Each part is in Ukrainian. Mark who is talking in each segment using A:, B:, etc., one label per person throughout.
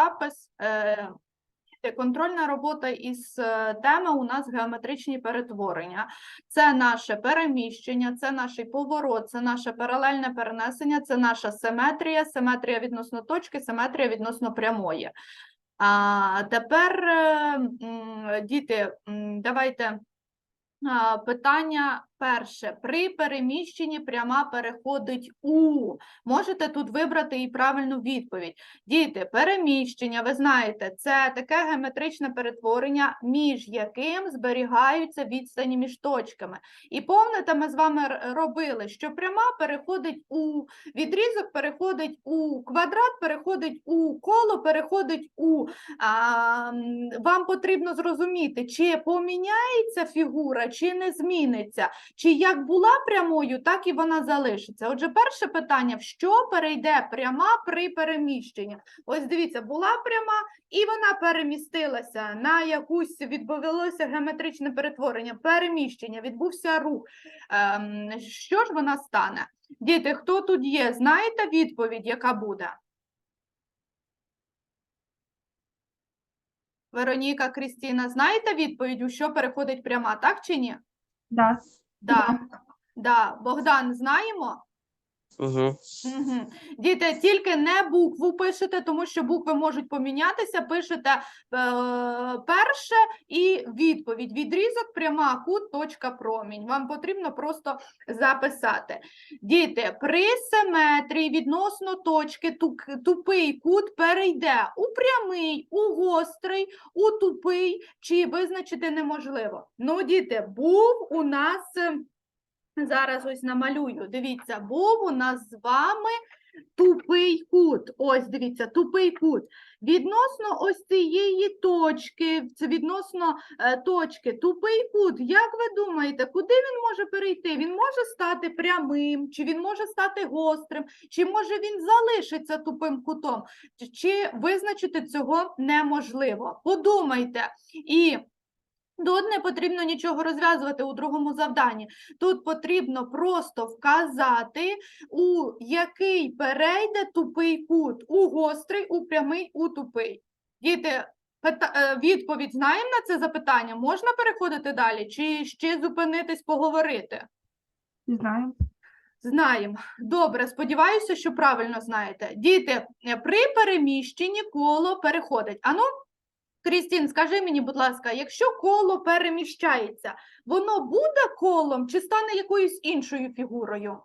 A: запис. Е, Контрольна робота із е, теми у нас геометричні перетворення. Це наше переміщення, це наш поворот, це наше паралельне перенесення, це наша симетрія, симетрія відносно точки, симетрія відносно прямої. А тепер, е, діти, давайте питання перше. При переміщенні пряма переходить у. Можете тут вибрати і правильну відповідь. Діти, переміщення, ви знаєте, це таке геометричне перетворення, між яким зберігаються відстані між точками. І помните, ми з вами робили, що пряма переходить у відрізок, переходить у квадрат, переходить у коло, переходить у. А, вам потрібно зрозуміти, чи поміняється фігура, чи не зміниться. Чи як була прямою, так і вона залишиться. Отже, перше питання: в що перейде пряма при переміщенні? Ось дивіться, була пряма, і вона перемістилася на якусь відбулося геометричне перетворення, переміщення, відбувся рух. Ем, що ж вона стане? Діти, хто тут є? Знаєте відповідь, яка буде? Вероніка, Крістіна, знаєте відповідь, у що переходить пряма, так чи ні?
B: Да.
A: Да, да. Богдан, знаємо?
C: Угу.
A: Діти, тільки не букву пишете, тому що букви можуть помінятися. Пишете е, перше і відповідь. Відрізок, пряма, кут, точка, промінь. Вам потрібно просто записати. Діти, при симетрії відносно точки тупий кут перейде у прямий, у гострий, у тупий, чи визначити неможливо. Ну, діти, був у нас. Зараз ось намалюю. Дивіться, був у нас з вами тупий кут. Ось дивіться, тупий кут. Відносно ось цієї точки, це відносно е, точки, тупий кут. Як ви думаєте, куди він може перейти? Він може стати прямим, чи він може стати гострим, чи може він залишиться тупим кутом, чи визначити цього неможливо. Подумайте. І Тут не потрібно нічого розв'язувати у другому завданні. Тут потрібно просто вказати, у який перейде тупий кут, у гострий, у прямий, у тупий. Діти, пита- е, відповідь знаємо на це запитання? Можна переходити далі чи ще зупинитись, поговорити?
B: Знаю.
A: Знаємо. Добре, сподіваюся, що правильно знаєте. Діти, при переміщенні коло переходить. Ану, Крістін, скажи мені, будь ласка, якщо коло переміщається, воно буде колом чи стане якоюсь іншою фігурою?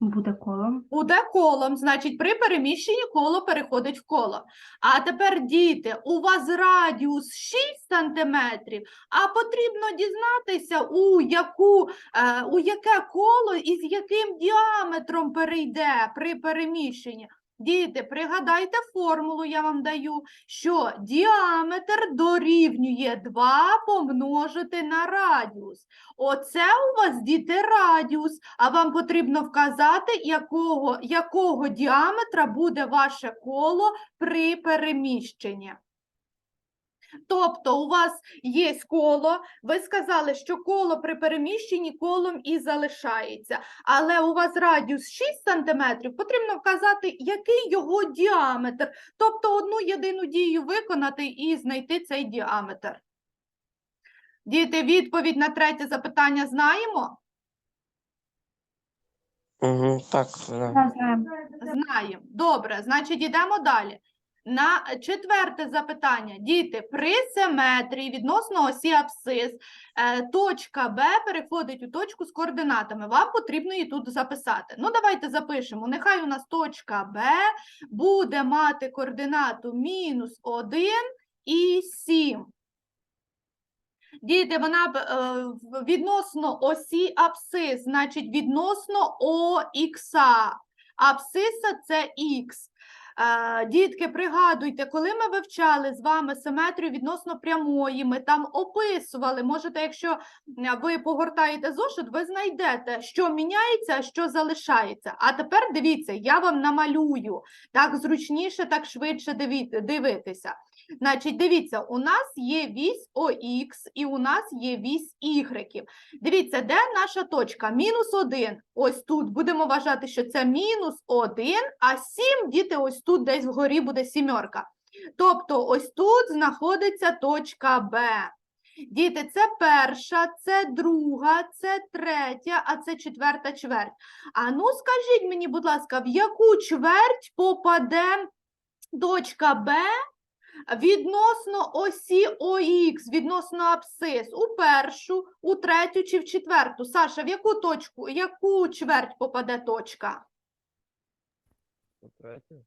B: Буде колом.
A: Буде колом, значить, при переміщенні коло переходить в коло. А тепер, діти, у вас радіус 6 сантиметрів, а потрібно дізнатися, у, яку, е, у яке коло і з яким діаметром перейде при переміщенні. Діти, пригадайте формулу, я вам даю, що діаметр дорівнює 2 помножити на радіус. Оце у вас, діти, радіус, а вам потрібно вказати, якого, якого діаметра буде ваше коло при переміщенні. Тобто у вас є коло, ви сказали, що коло при переміщенні колом і залишається, але у вас радіус 6 см, потрібно вказати, який його діаметр, тобто одну єдину дію виконати і знайти цей діаметр. Діти, відповідь на третє запитання знаємо?
C: Угу. Так,
B: знаємо.
A: Знаємо. Добре, значить, йдемо далі. На четверте запитання. Діти, при симетрії відносно осі абсцис е, точка Б переходить у точку з координатами. Вам потрібно її тут записати. Ну, давайте запишемо. Нехай у нас точка Б буде мати координату мінус 1 і 7. Діти, вона е, відносно осі абсцис, значить відносно ОХ. Абсциса це Х. Дітки, пригадуйте, коли ми вивчали з вами симетрію відносно прямої, ми там описували. Можете, якщо ви погортаєте зошит, ви знайдете, що міняється, а що залишається. А тепер дивіться, я вам намалюю. Так зручніше, так швидше дивитися. Значить, дивіться, у нас є вісь ОХ і у нас є вісь Y. Дивіться, де наша точка? Мінус 1. Ось тут. Будемо вважати, що це мінус 1, а 7, діти, ось тут тут десь вгорі буде сімерка. Тобто ось тут знаходиться точка Б. Діти, це перша, це друга, це третя, а це четверта чверть. А ну скажіть мені, будь ласка, в яку чверть попаде точка Б відносно осі ОХ, відносно абсцис? У першу, у третю чи в четверту? Саша, в яку точку, яку чверть попаде точка? Третю,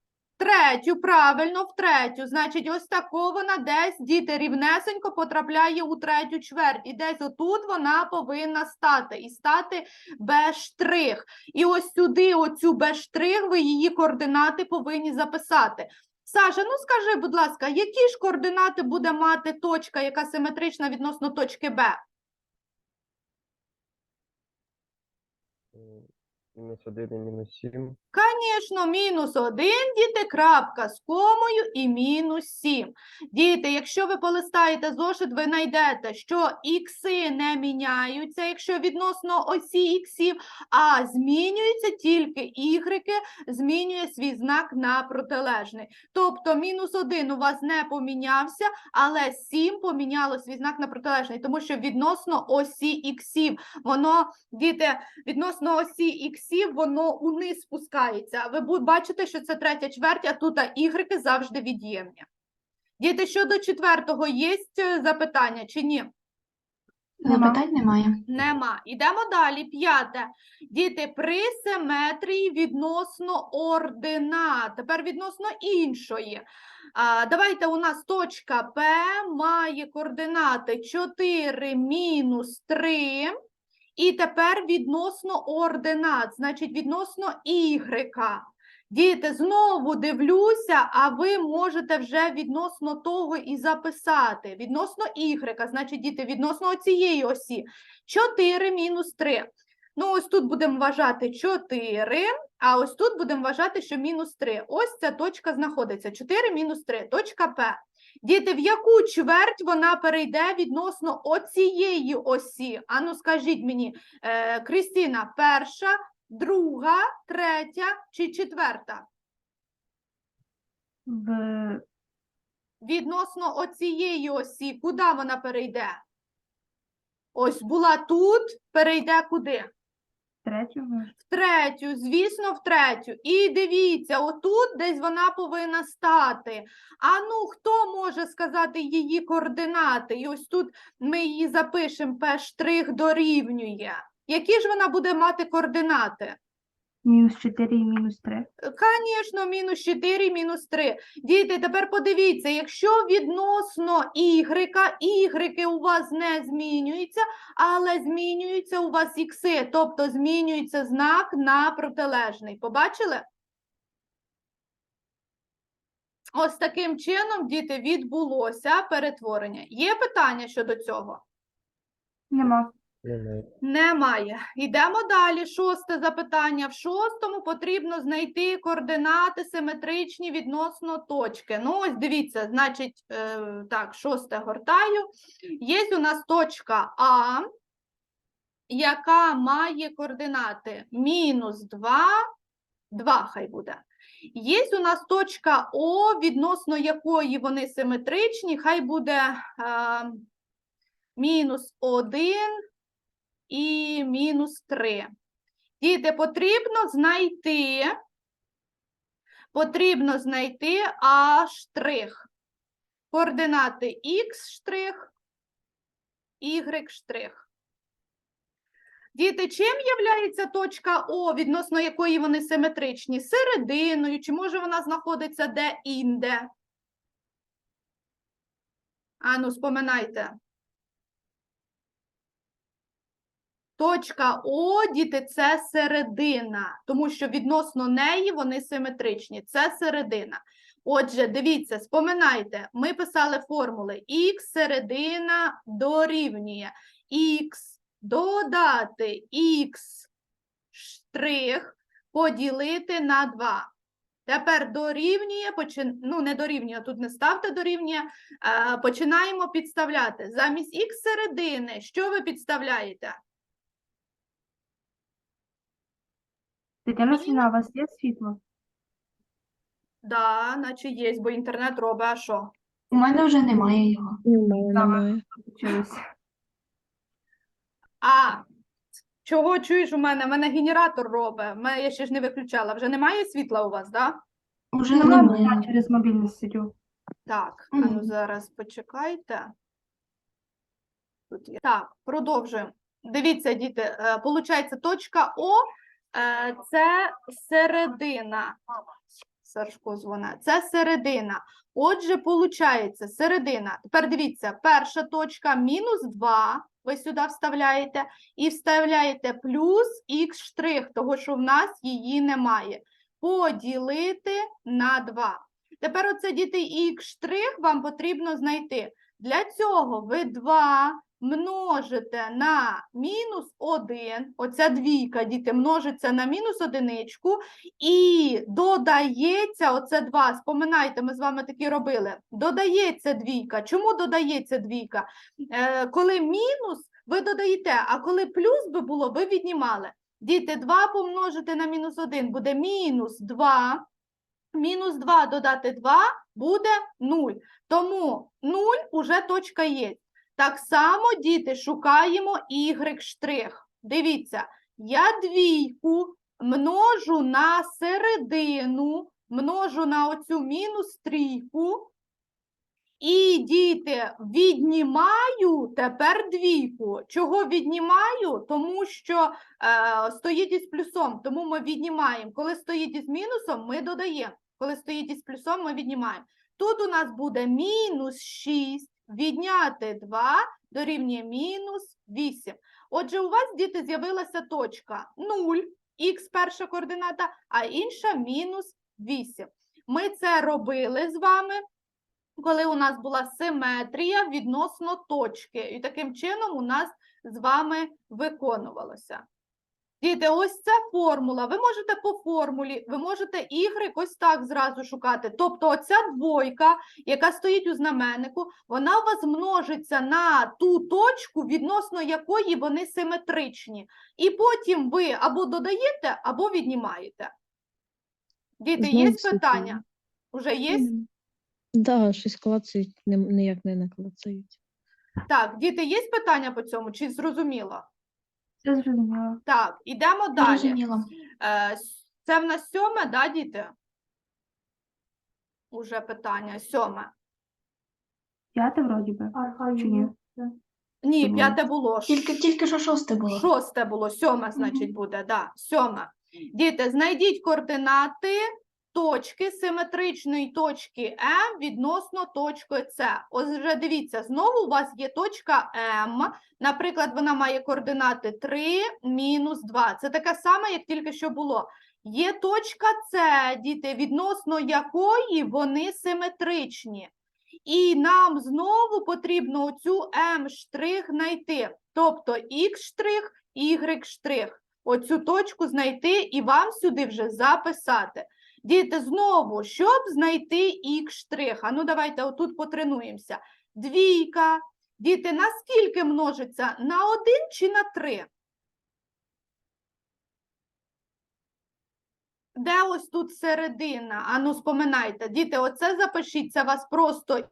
A: правильно, в третю. Значить, ось тако вона десь, діти, рівнесенько потрапляє у третю чверть. І десь отут вона повинна стати. І стати Б'. І ось сюди, оцю Б', ви її координати повинні записати. Саша, ну скажи, будь ласка, які ж координати буде мати точка, яка симетрична відносно точки Б?
D: Мінус 1 і мінус 7.
A: Звісно, мінус 1, діти, крапка з комою і мінус 7. Діти, якщо ви полистаєте зошит, ви знайдете, що ікси не міняються, якщо відносно осі іксів, а змінюються тільки ігреки, змінює свій знак на протилежний. Тобто мінус 1 у вас не помінявся, але 7 поміняло свій знак на протилежний, тому що відносно осі іксів, воно, діти, відносно осі іксів, воно униз спускається. Ви бачите, що це третя чверть, а тут а, ігреки завжди від'ємні. Діти, щодо четвертого, є е, запитання чи ні?
B: Нема.
E: Питань немає.
A: Нема. Ідемо далі. П'яте. Діти, при симетрії відносно ординат. Тепер відносно іншої. А, давайте у нас точка П має координати 4 мінус 3. І тепер відносно ординат, значить відносно ігрека. Діти, знову дивлюся, а ви можете вже відносно того і записати. Відносно ігрека, значить, діти, відносно цієї осі. 4 мінус 3. Ну, ось тут будемо вважати 4, а ось тут будемо вважати, що мінус 3. Ось ця точка знаходиться. 4 мінус 3, точка П. Діти, в яку чверть вона перейде відносно оцієї осі? Ану, скажіть мені, е, Крістіна, перша, друга, третя чи четверта?
B: В
A: Відносно оцієї осі, куди вона перейде? Ось була тут, перейде куди?
B: Третього.
A: В третю, звісно, в третю. І дивіться, отут десь вона повинна стати. А ну, хто може сказати її координати? І ось тут ми її запишемо, П' дорівнює. Які ж вона буде мати координати?
B: Мінус 4 і мінус 3.
A: Звісно, мінус 4, мінус 3. Діти, тепер подивіться, якщо відносно ігрека, ігреки у вас не змінюються, але змінюються у вас ікси, тобто змінюється знак на протилежний. Побачили? Ось таким чином, діти, відбулося перетворення. Є питання щодо цього?
B: Нема.
D: Немає.
A: Йдемо далі. Шосте запитання. В шостому потрібно знайти координати симетричні відносно точки. Ну, ось дивіться, значить, е, так, шосте гортаю. Є у нас точка А, яка має координати мінус 2, 2 хай буде. Є у нас точка О, відносно якої вони симетричні, хай буде е, мінус 1, і мінус 3. Діти, потрібно знайти, потрібно знайти А. Координати Х Y. Діти, чим являється точка О, відносно якої вони симетричні? Серединою, чи може вона знаходиться де-інде? Ану, споминайте. Точка О, діти, це середина, тому що відносно неї вони симетричні. Це середина. Отже, дивіться, споминайте, ми писали формули х середина дорівнює х додати х штрих поділити на 2. Тепер дорівнює, почин... ну не дорівнює, тут не ставте дорівнює, починаємо підставляти. Замість х середини, що ви підставляєте?
B: Тетяна Сіна, у вас є світло?
A: Да, наче є, бо інтернет робить, а що?
E: У мене вже немає його.
F: В немає.
A: А, чого чуєш у мене? У мене генератор робить. Ме- Я ще ж не виключала. Вже немає світла у вас, да?
E: Уже
B: Ну, ладно,
E: немає.
B: я через мобільний сидю.
A: Так, а ну
E: Мгм.
A: зараз почекайте. Тут є. Так, продовжуємо. Дивіться, діти, е, получається, точка О це середина. Сашко дзвоне. Це середина. Отже, получається, середина. Тепер дивіться, перша точка мінус 2. Ви сюди вставляєте і вставляєте плюс х штрих, того що в нас її немає. Поділити на 2. Тепер оце діти х штрих вам потрібно знайти. Для цього ви 2 множите на мінус 1, оця двійка, діти, множиться на мінус одиничку, і додається оце 2. Споминайте, ми з вами такі робили. Додається двійка. Чому додається двійка? Е, коли мінус, ви додаєте, а коли плюс би було, ви віднімали. Діти, 2 помножити на мінус 1 буде мінус 2. Мінус 2 додати 2 буде 0. Тому 0 уже точка є. Так само, діти, шукаємо y штрих. Дивіться, я двійку множу на середину, множу на оцю мінус трійку. І, діти, віднімаю тепер двійку. Чого віднімаю? Тому що е, стоїть із плюсом, тому ми віднімаємо. Коли стоїть із мінусом, ми додаємо. Коли стоїть із плюсом, ми віднімаємо. Тут у нас буде мінус 6, відняти 2 дорівнює мінус 8. Отже, у вас, діти, з'явилася точка 0, х перша координата, а інша мінус 8. Ми це робили з вами, коли у нас була симетрія відносно точки. І таким чином у нас з вами виконувалося. Діти, ось це формула. Ви можете по формулі, ви можете y ось так зразу шукати. Тобто оця двойка, яка стоїть у знаменнику, вона у вас множиться на ту точку, відносно якої вони симетричні. І потім ви або додаєте, або віднімаєте. Діти, є питання? Уже є?
F: Да, щось клацають, ніяк не наклацають.
A: Так, діти, є питання по цьому? Чи зрозуміло?
B: Все зрозуміло.
A: Так, ідемо далі.
E: Зрозуміло.
A: Е, с- Це в нас сьоме, да, діти? Уже питання сьоме.
B: П'яте вроді би. Чи ні?
A: Ні, п'яте було.
E: Тільки, тільки що шосте було.
A: Шосте було, сьоме, значить, буде, да, сьоме. Діти, знайдіть координати точки симетричної точки М відносно точки С. Ось вже дивіться, знову у вас є точка М. Наприклад, вона має координати 3, мінус 2. Це таке саме, як тільки що було. Є точка С, діти, відносно якої вони симетричні. І нам знову потрібно оцю М знайти, тобто Х Y. Оцю точку знайти і вам сюди вже записати. Діти, знову, щоб знайти Х а ну давайте отут потренуємося. Двійка. Діти, наскільки множиться? На один чи на три? Де ось тут середина? Ану, споминайте. Діти, оце запишіть, це вас просто